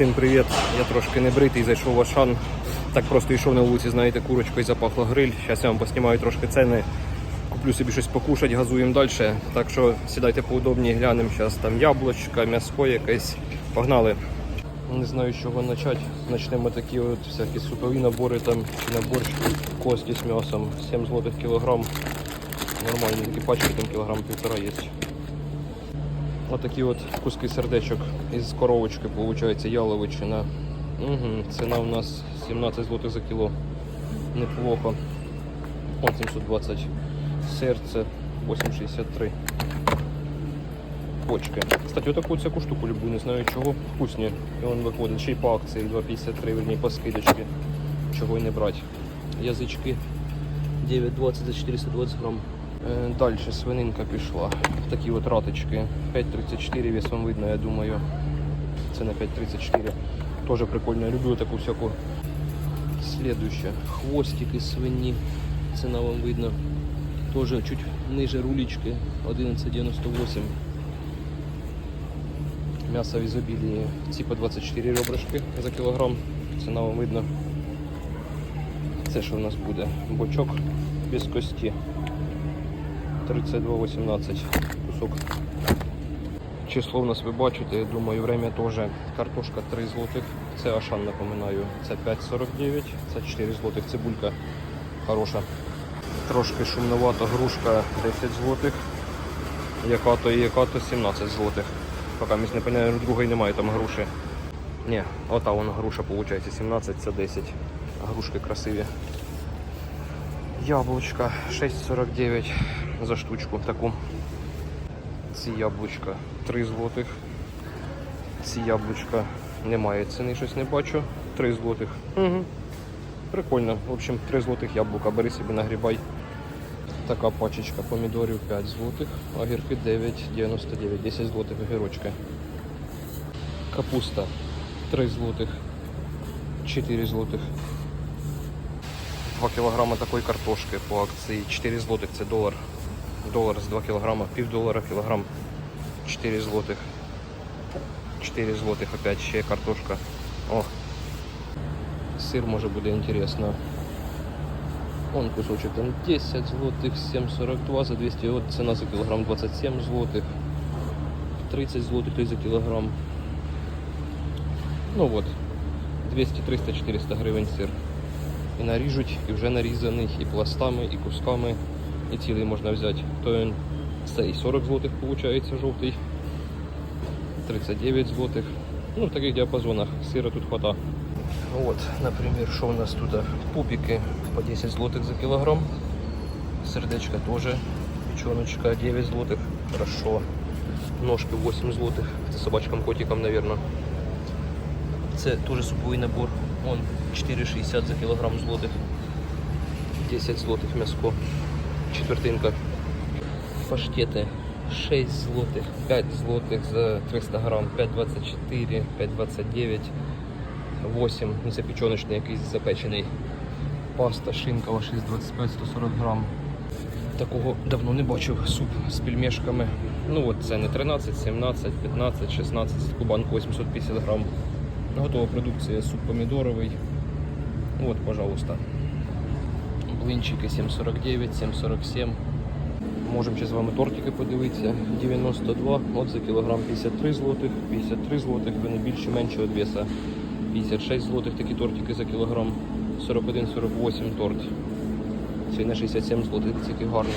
Всім привіт! Я трошки не бритий, зайшов в Ашан. Так просто йшов на вулиці, знаєте, курочкою запахло гриль. Зараз я вам поснімаю трошки ціни. Куплю собі щось покушати, газуємо далі. Так що сідайте поудобніше, глянемо. Зараз там яблучка, м'яско якесь. Погнали. Не знаю, з чого почати. Почнемо такі от всякі супові набори там, чи на борщ, кості з м'ясом. 7 злотих кілограм. Нормальні такі пачки, там кілограм півтора є. Отакі от куски сердечок із коровочки, виходить, яловичина. Угу. Ціна у нас 17 злотих за кіло. Неплохо. Он 720. Серце 8,63. Почки. Кстати, отаку всяку штуку люблю, не знаю чого. Вкусні. І он виходить ще й по акції 2,53, верні по скидочці. Чого й не брати. Язички 9,20 за 420 грам. Е, Далі свининка пішла. Такі от раточки. 5,34 вес вам видно, я думаю. Це на 5,34. Тоже прикольно. Я люблю таку всяку. Следующее. Хвостики свині. Ціна вам видно. Тоже чуть ниже рулечки. 11,98. М'ясо в ізобілії. Ці по 24 ребрышки за кілограм. Ціна вам видно. Це що в нас буде? Бочок без кості. 32,18 кусок. Число в нас ви бачите, я думаю, время теж. Картошка 3 злотих. Це Ашан, напоминаю. Це 5,49, це 4 злотих. Цибулька хороша. Трошки шумновато, грушка 10 злотих. Яка-то і яка-то 17 злотих. Поки місь не пам'ятаю, другої немає там груші. Ні, ота вона груша виходить 17, це 10. Грушки красиві. Яблучка 6,49 за штучку таку. Ці яблучка 3 злотих. Ці яблучка немає ціни, щось не бачу. 3 злотих. Угу. Прикольно. В общем, 3 злотих яблука. Бери собі нагрібай. Така пачечка помідорів 5 злотих, огірки 9,99, 10 злотих огірочки. Капуста 3 злотих, 4 злотих. 2 кілограми такої картошки по акції 4 злотих, це долар. Долар з 2 кілограма, пів долара кілограм 4 злотих. 4 злотих опять ще картошка. О, сир може буде інтересно. Вон кусочек там 10 злотих, 7,42 за 200, от ціна за кілограм 27 злотих, 30 злотих то за кілограм. Ну от, 200, 300, 400 гривень сир І наріжуть, і вже нарізаний, і пластами, і кусками, і цілий можна взяти. То він цей 40 злотих виходить, жовтий, 39 злотих. Ну, в таких діапазонах сира тут хвата. Вот, например, что у нас тут? Пупики по 10 злотых за килограмм. Сердечко тоже. Печеночка 9 злотых. Хорошо. Ножки 8 злотых. Это собачкам, котикам, наверное. Це тоже суповий набор. Он 4,60 за килограмм злотых. 10 злотых мяско. Четвертинка. Паштети 6 злотих, 5 злотих за 300 грам, 5,24, 5,29. 8, ну якийсь запечений. Паста, шинка ваша 25-140 грам. Такого давно не бачив. Суп з пельмешками. Ну от це не 13, 17, 15, 16, кубанку 850 грам. Готова продукція, суп помідоровий. От, пожалуйста. Блинчики 7,49, 7,47. Можемо ще з вами тортики подивитися. 92, от за кілограм 53 злотих, 53 злотих, вони більше менше від веса. 56 злотих такі тортики за кілограм, 41-48 торт. Цей на 67 злотих, це який гарний.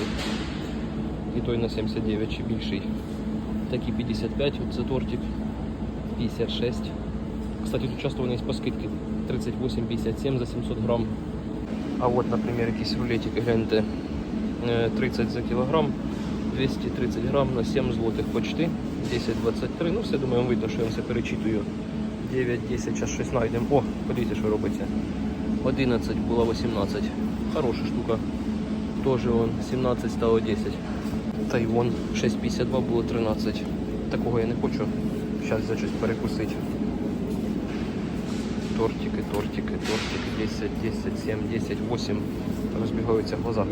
І той на 79 чи більший. Такі 55, от це тортик. 56. Кстати, тут часто вони є по скидки. 38-57 за 700 грам. А от, наприклад, якісь рулетики, гляньте. Е, 30 за кілограм, 230 грам на 7 злотих почти. 10-23. Ну все, думаю, видно, що я все перечитую. 9, 10, зараз щось знайдемо. О, подивіться, що робиться. 11 було 18. Хороша штука. Тоже он 17 стало 10. Та вон 6,52 було 13. Такого я не хочу. Зараз за щось перекусити. Тортики, тортики, тортики, 10, 10, 7, 10, 8. Розбігаються глаза.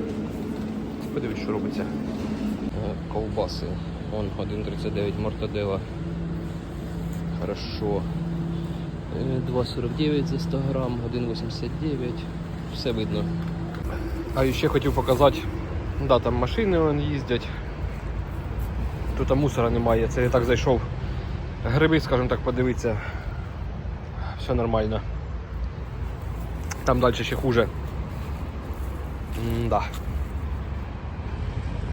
Подивись, що робиться. Е, Ковбаси. Вон 1,39 мортадела. Хорошо. Е, 2,49 за 100 грам, 1,89. Все видно. А ще хотів показати, да, там машини вон їздять. Тут мусора немає. Це я так зайшов. Гриби, скажімо так, подивитися. Все нормально. Там далі ще хуже. М, да.